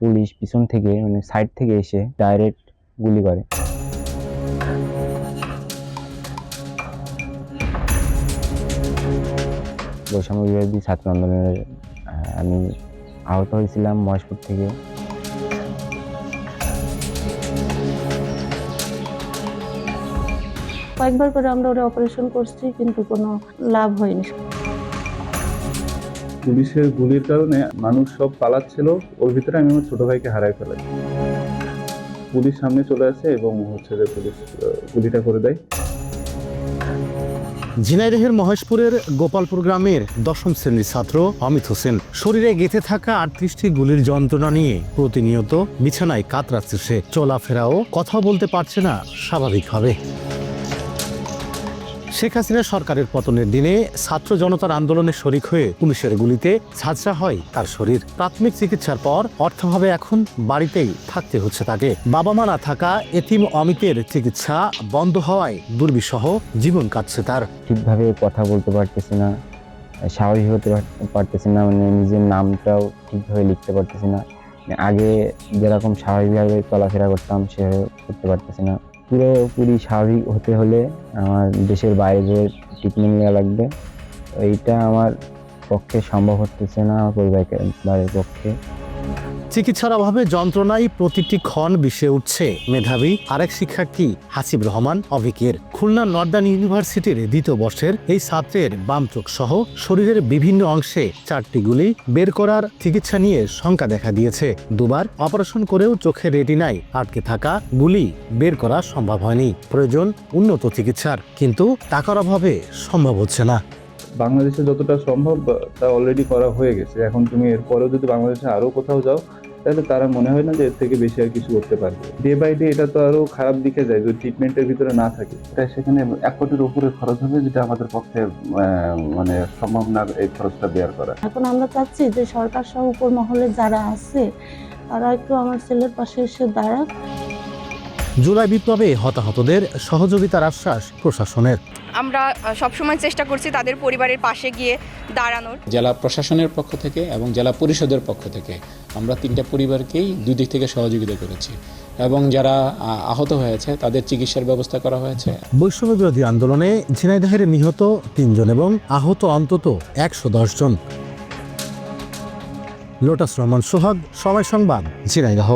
Police পিছন থেকে মানে সাইড থেকে এসে ডাইরেক্ট গুলি করে। বৈষম্য বিরোধী ছাত্র আন্দোলনের আমি আহত হয়েছিলাম মহেশপুর থেকে। কয়েকবার করে আমরা ওরা অপারেশন করছি, কিন্তু কোনো লাভ হয়নি। পুলিশের গুলির কারণে মানুষ সব পালাচ্ছিল। ওর ভিতরে আমি আমার ছোট ভাইকে হারাই ফেলাই। পুলিশ সামনে চলে আসে এবং হচ্ছে যে পুলিশ গুলিটা করে দেয়। ঝিনাইদহের মহেশপুরের গোপালপুর গ্রামের দশম শ্রেণির ছাত্র অমিত হোসেন শরীরে গেঁথে থাকা আটত্রিশটি গুলির যন্ত্রণা নিয়ে প্রতিনিয়ত বিছানায় কাতরাচ্ছে সে। চলাফেরাও কথা বলতে পারছে না, স্বাভাবিকভাবে। শেখ হাসিনা সরকারের পতনের দিনে ছাত্র জনতার আন্দোলনে শরিক হয়ে পুলিশের গুলিতে ঝাঁঝরা হয় তার শরীর। প্রাথমিক চিকিৎসার পর অর্থভাবে এখন বাড়িতেই থাকতে হচ্ছে তাকে। বাবা মা না থাকা এতিম অমিতের চিকিৎসা বন্ধ হওয়ায় দুর্বিষহ জীবন কাটছে তার। ঠিকভাবে কথা বলতে পারতেছি না, স্বাভাবিক হতে পার- পারতেছি না মানে নিজের নামটাও ঠিকভাবে লিখতে পারতেছি না। মানে আগে যেরকম স্বাভাবিকভাবে চলাফেরা করতাম, সেভাবে করতে পারতেছি না। পুরোপুরি স্বাভাবিক হতে হলে আমার দেশের বাইরে ট্রিটমেন্ট নেওয়া লাগবে, এইটা আমার পক্ষে সম্ভব হতেছে না পরিবারের পক্ষে। চিকিৎসার অভাবে যন্ত্রণায় প্রতিটি ক্ষণ বিষে উঠছে। মেধাবী আরেক শিক্ষার্থী হাসিব রহমান, অভিকের। খুলনা নর্দার্ন ইউনিভার্সিটির দ্বিতীয় বর্ষের এই ছাত্রের বাম চোখ সহ শরীরের বিভিন্ন অংশে চারটি গুলি বের করার চিকিৎসা নিয়ে শঙ্কা দেখা দিয়েছে। দুবার অপারেশন করেও চোখের রেটিনায় আটকে থাকা গুলি বের করা সম্ভব হয়নি। প্রয়োজন উন্নত চিকিৎসার, কিন্তু টাকার অভাবে সম্ভব হচ্ছে না। বাংলাদেশে যতটা সম্ভব তা অলরেডি করা হয়ে গেছে। এখন তুমি এরপরেও যদি বাংলাদেশে আরও কোথাও যাও তাহলে তারা মনে হয় না যে এর থেকে বেশি আর কিছু করতে পারবে। ডে বাই ডে এটা তো আরও খারাপ দিকে যায় যদি ট্রিটমেন্টের ভিতরে না থাকে। এটা সেখানে এক কোটির উপরে খরচ হবে যেটা আমাদের পক্ষে আহ, মানে সম্ভব না এই খরচটা বেয়ার করা। এখন আমরা চাচ্ছি যে সরকার সহ উপর মহলে যারা আছে তারা একটু আমার ছেলের পাশে এসে দাঁড়াক। জুলাই বিপ্লবে হতাহতদের সহযোগিতার আশ্বাস প্রশাসনের। আমরা সবসময় চেষ্টা করছি তাদের পরিবারের পাশে গিয়ে দাঁড়ানোর। জেলা প্রশাসনের পক্ষ থেকে এবং জেলা পরিষদের পক্ষ থেকে আমরা তিনটা পরিবারকেই দুই দিক থেকে সহযোগিতা করেছি। এবং যারা আহত হয়েছে তাদের চিকিৎসার ব্যবস্থা করা হয়েছে। বৈষম্য বিরোধী আন্দোলনে ঝিনাইদহের নিহত তিনজন এবং আহত অন্তত একশো দশ জন। লোটাস রহমান সোহাগ সময় সংবাদ ঝিনাইদহ।